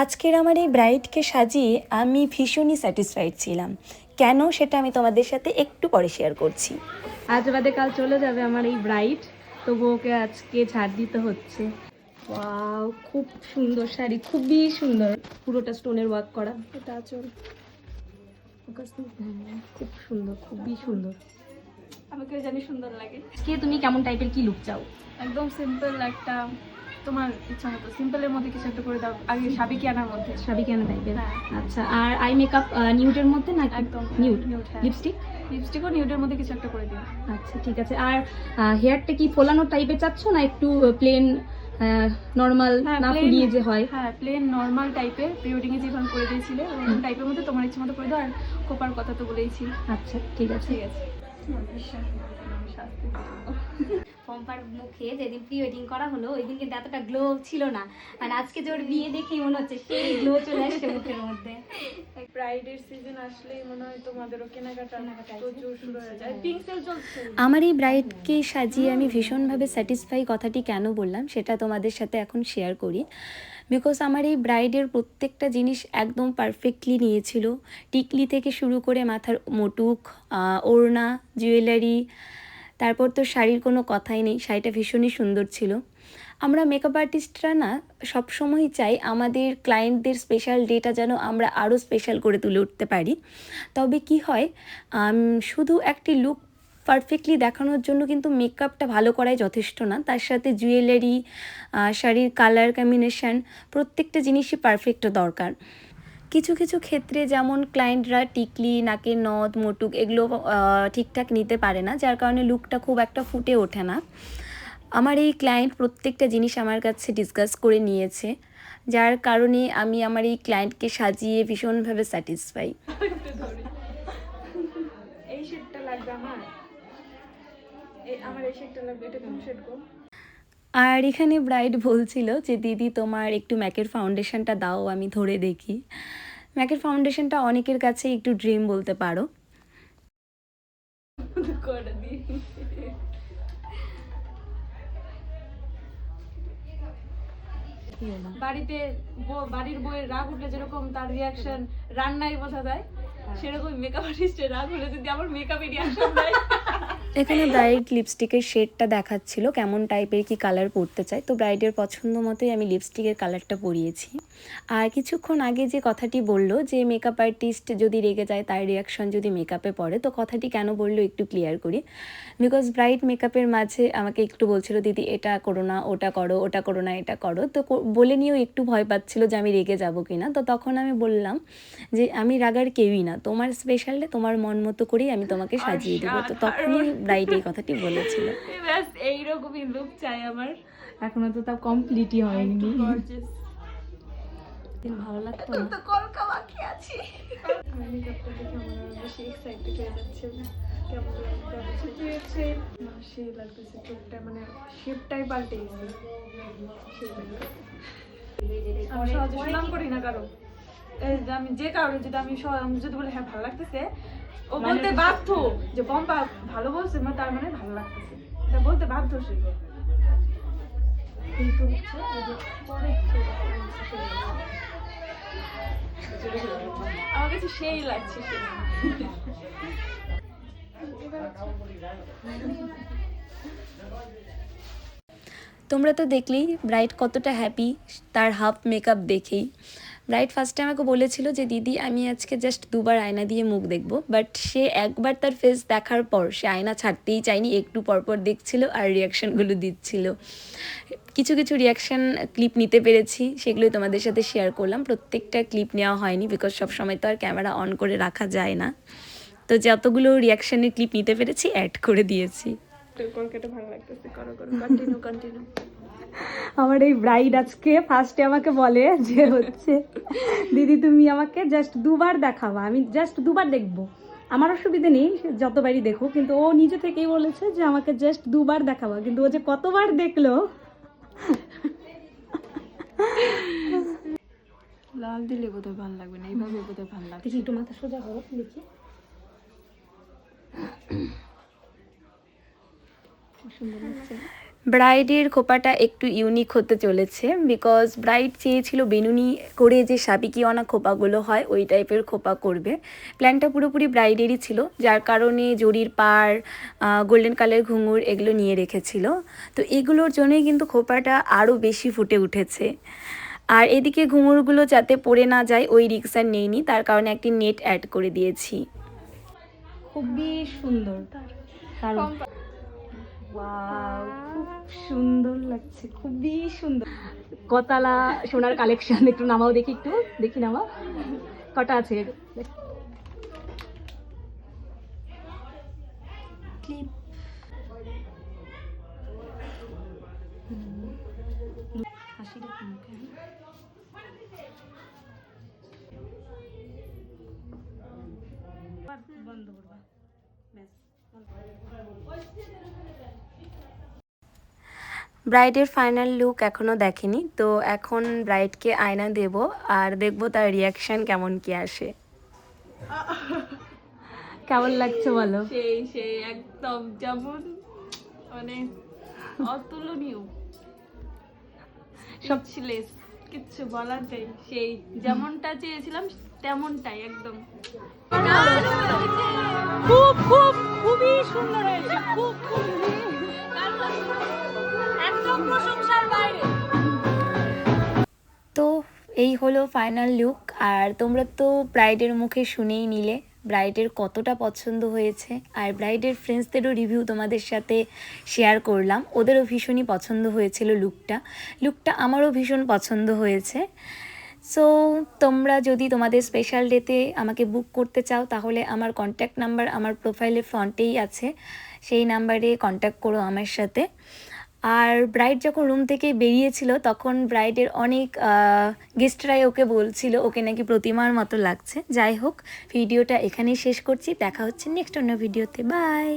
আজকের আমার এই ব্রাইডকে সাজিয়ে আমি ভীষণই স্যাটিসফাইড ছিলাম। কেন সেটা আমি তোমাদের সাথে একটু পরে শেয়ার করছি। আজ বাদে কাল চলে যাবে আমার এই ব্রাইড তবু ওকে আজকে ছাড় দিতে হচ্ছে। ওয়াও খুব সুন্দর শাড়ি খুবই সুন্দর। পুরোটা স্টোনের ওয়ার্ক করা। এটা আচল। খুব সুন্দর খুবই সুন্দর। আমাকে জানি সুন্দর লাগে। আজকে তুমি কেমন টাইপের কি লুক চাও? একদম সিম্পল একটা তোমার ইচ্ছা মতো সিম্পলের মধ্যে কিছু একটা করে দাও আগে সাবিকি আনার মধ্যে। সাবিকানা টাইপের হ্যাঁ। আচ্ছা আর আই মেকআপ নিউটের মধ্যে না একদম নিউট লিপস্টিক লিপস্টিকও নিউটের মধ্যে কিছু একটা করে দিও। আচ্ছা ঠিক আছে। আর হেয়ারটা কি ফোলানো টাইপের চাচ্ছ না একটু প্লেন নর্মাল হ্যাঁ, না plain- ফুলিয়ে যে হয়? হ্যাঁ প্লেন নর্মাল টাইপের প্রি ওয়েডিং এ যেভাবে করে দিয়েছিলে ওরকম টাইপের মধ্যে তোমার ইচ্ছে মতো করে দাও আর কোপার কথা তো বলেইছি। আচ্ছা ঠিক আছে। ঠিক আছে বিশ্বাস করো, আমি শাস্তি দেবো। পম্পার মুখে যেদিন প্রি ওয়েডিং করা হলো ওই দিন কিন্তু এতটা গ্লো ছিল না। মানে আজকে যে ওর বিয়ে দেখেই মনে হচ্ছে সেই গ্লো চলে আসছে মুখের মধ্যে। মনে হয় হয়ে আমার এই ব্রাইডকে সাজিয়ে আমি ভীষণভাবে স্যাটিসফাই কথাটি কেন বললাম সেটা তোমাদের সাথে এখন শেয়ার করি। বিকজ আমার এই ব্রাইডের প্রত্যেকটা জিনিস একদম পারফেক্টলি নিয়েছিল। টিকলি থেকে শুরু করে মাথার মোটুক ওড়না জুয়েলারি তারপর তো শাড়ির কোনো কথাই নেই, শাড়িটা ভীষণই সুন্দর ছিল। আমরা মেকআপ আর্টিস্টরা না সবসময় চাই আমাদের ক্লায়েন্টদের স্পেশাল ডেটা যেন আমরা আরও স্পেশাল করে তুলে উঠতে পারি। তবে কি হয় শুধু একটি লুক পারফেক্টলি দেখানোর জন্য কিন্তু মেকআপটা ভালো করাই যথেষ্ট না। তার সাথে জুয়েলারি শাড়ির কালার কম্বিনেশান প্রত্যেকটা জিনিসই পারফেক্ট দরকার। কিছু কিছু ক্ষেত্রে যেমন ক্লায়েন্টরা টিকলি, নাকের নদ মোটুক এগুলো ঠিকঠাক নিতে পারে না, যার কারণে লুকটা খুব একটা ফুটে ওঠে না। আমার এই ক্লায়েন্ট প্রত্যেকটা জিনিস আমার কাছে ডিসকাস করে নিয়েছে, যার কারণে আমি আমার এই ক্লায়েন্টকে সাজিয়ে ভীষণভাবে স্যাটিসফাই আমার। এই শেডটা লাগবে এটা কোন শেড আর এখানে ব্রাইড বলছিল যে দিদি তোমার একটু ম্যাকের ফাউন্ডেশনটা দাও আমি ধরে দেখি। ম্যাকের ফাউন্ডেশনটা অনেকের কাছে একটু ড্রিম বলতে পারো। বাড়িতে বাড়ির বইয়ের রাগ উঠলে যেরকম তার রিয়াকশন রান্নায় বোঝা যায় সেরকম মেকআপ আর্টিস্টের রাগ হলে যদি আমার মেকআপে রিয়াকশন দেয়। এখানে ব্রাইড লিপস্টিকের শেডটা দেখাচ্ছিল কেমন টাইপের কি কালার পরতে চায়। তো ব্রাইডের পছন্দ মতোই আমি লিপস্টিকের কালারটা পরিয়েছি। আর কিছুক্ষণ আগে যে কথাটি বলল যে মেকআপ আর্টিস্ট যদি রেগে যায়, তার রিয়াকশন যদি মেকআপে পড়ে, তো কথাটি কেন বলল একটু ক্লিয়ার করি। বিকজ ব্রাইড মেকআপের মাঝে আমাকে একটু বলছিল, দিদি, এটা করো না, ওটা করো ওটা করো না, এটা করো। তো বলে নিয়েও একটু ভয় পাচ্ছিল যে আমি রেগে যাব কি না তো তখন আমি বললাম যে, আমি রাগার কেউই না। তোমার স্পেশালে তোমার মন মতো করেই আমি তোমাকে সাজিয়ে দেবো। তো তখনই ব্রাইড এই কথাটি বলেছিল। ব্যাস এইরকমই লুক চাই আমার। এখনও তো তা কমপ্লিটই হয়নি। গর্জিয়াস ভালো লাগতো না? তো কলকা বাকি আছে। মেকআপটা দেখে আমার বেশি এক্সাইটেড হয়ে যাচ্ছে কেমন লাগছে? সেই লাগতেছে চোখটা মানে শেপটাই পাল্টে গেছে আমি সহজে সুনাম করি না কারও। যে আমি যে কারও যদি আমি আমি যদি বলে হ্যাঁ ভালো লাগতেছে ও বলতে বাধ্য যে পম্পা ভালো বলছে মানে তার মানে ভালো লাগতেছে। এটা বলতে বাধ্য সে। কিন্তু। আমার কাছে সেই লাগছে তোমরা তো দেখলেই ব্রাইট কতটা হ্যাপি তার হাফ মেকআপ দেখেই। ব্রাইট ফার্স্টে আমাকে বলেছিল যে, দিদি, আমি আজকে জাস্ট দুবার আয়না দিয়ে মুখ দেখব। বাট সে একবার তার ফেস দেখার পর, সে আয়না ছাড়তেই চায়নি, একটু পরপর দেখছিল আর রিয়াকশানগুলো দিচ্ছিল। কিছু কিছু রিয়াকশান ক্লিপ নিতে পেরেছি, সেগুলোই তোমাদের সাথে শেয়ার করলাম। প্রত্যেকটা ক্লিপ নেওয়া হয়নি বিকজ সবসময় তো আর ক্যামেরা অন করে রাখা যায় না। তো যতগুলো রিয়াকশানের ক্লিপ নিতে পেরেছি অ্যাড করে দিয়েছি। ভালো লাগতেছে কন্টিনিউ কন্টিনিউ আমার এই ব্রাইড আজকে ফার্স্টে আমাকে বলে যে হচ্ছে দিদি তুমি আমাকে জাস্ট দুবার দেখাবা আমি জাস্ট দুবার দেখব। আমার অসুবিধে নেই যতবারই দেখো কিন্তু ও নিজে থেকেই বলেছে যে আমাকে জাস্ট দুবার দেখাবা কিন্তু ও যে কতবার দেখল? লাল দিলে বোধহয় ভালো লাগবে না এইভাবে বোধহয় ভালো লাগবে দেখি একটু মাথা সোজা করো দেখি। সুন্দর লাগছে। ব্রাইডের খোপাটা একটু ইউনিক হতে চলেছে বিকজ ব্রাইড চেয়েছিল বেনুনি করে যে সাবিকিওয়ানা খোপাগুলো হয়, ওই টাইপের খোপা করবে। প্ল্যানটা পুরোপুরি ব্রাইডেরই ছিল, যার কারণে জরির পাড় গোল্ডেন কালার ঘুঙুর এগুলো নিয়ে রেখেছিল। তো এগুলোর জন্যই কিন্তু খোপাটা আরও বেশি ফুটে উঠেছে। আর এদিকে ঘুঙুরগুলো যাতে পড়ে না যায়, ওই রিক্স নেইনি, তার কারণে একটি নেট অ্যাড করে দিয়েছি। খুবই সুন্দর। দারুণ ওয়াও খুব সুন্দর লাগছে খুবই সুন্দর। কতালা সোনার কালেকশন একটু নামাও দেখি একটু দেখি নামা কটা আছে? ক্লিপ বন্ধ করবা। ব্যাস। ব্রাইডের ফাইনাল লুক এখনও দেখেনি তো এখন ব্রাইডকে আয়না দেব আর দেখব তার রিয়াকশন কেমন কি আসে। কেমন লাগছে বলো? সেই সেই একদম যেমন মানে অতুলনীয়। সব ছিলে কিচ্ছু বলার নেই। সেই যেমনটা চেয়েছিলাম তেমনটাই একদম। খুব খুব খুবই সুন্দর হয়েছে খুব খুব। তো এই হলো ফাইনাল লুক আর তোমরা তো ব্রাইডের মুখে শুনেই নিলে ব্রাইডের কতটা পছন্দ হয়েছে, আর ব্রাইডের ফ্রেন্ডসদেরও রিভিউ তোমাদের সাথে শেয়ার করলাম। ওদেরও ভীষণই পছন্দ হয়েছিল লুকটা লুকটা আমারও ভীষণ পছন্দ হয়েছে। সো তোমরা যদি তোমাদের স্পেশাল ডেতে আমাকে বুক করতে চাও, তাহলে আমার কন্ট্যাক্ট নাম্বার আমার প্রোফাইলের ফ্রন্টেই আছে। সেই নাম্বারে কন্ট্যাক্ট করো আমার সাথে। আর ব্রাইড যখন রুম থেকে বেরিয়েছিল, তখন ব্রাইডের অনেক গেস্টরাই ওকে বলছিল, ওকে নাকি প্রতিমার মতো লাগছে। যাই হোক, ভিডিওটা এখানেই শেষ করছি। দেখা হচ্ছে নেক্সট অন্য ভিডিওতে। বাই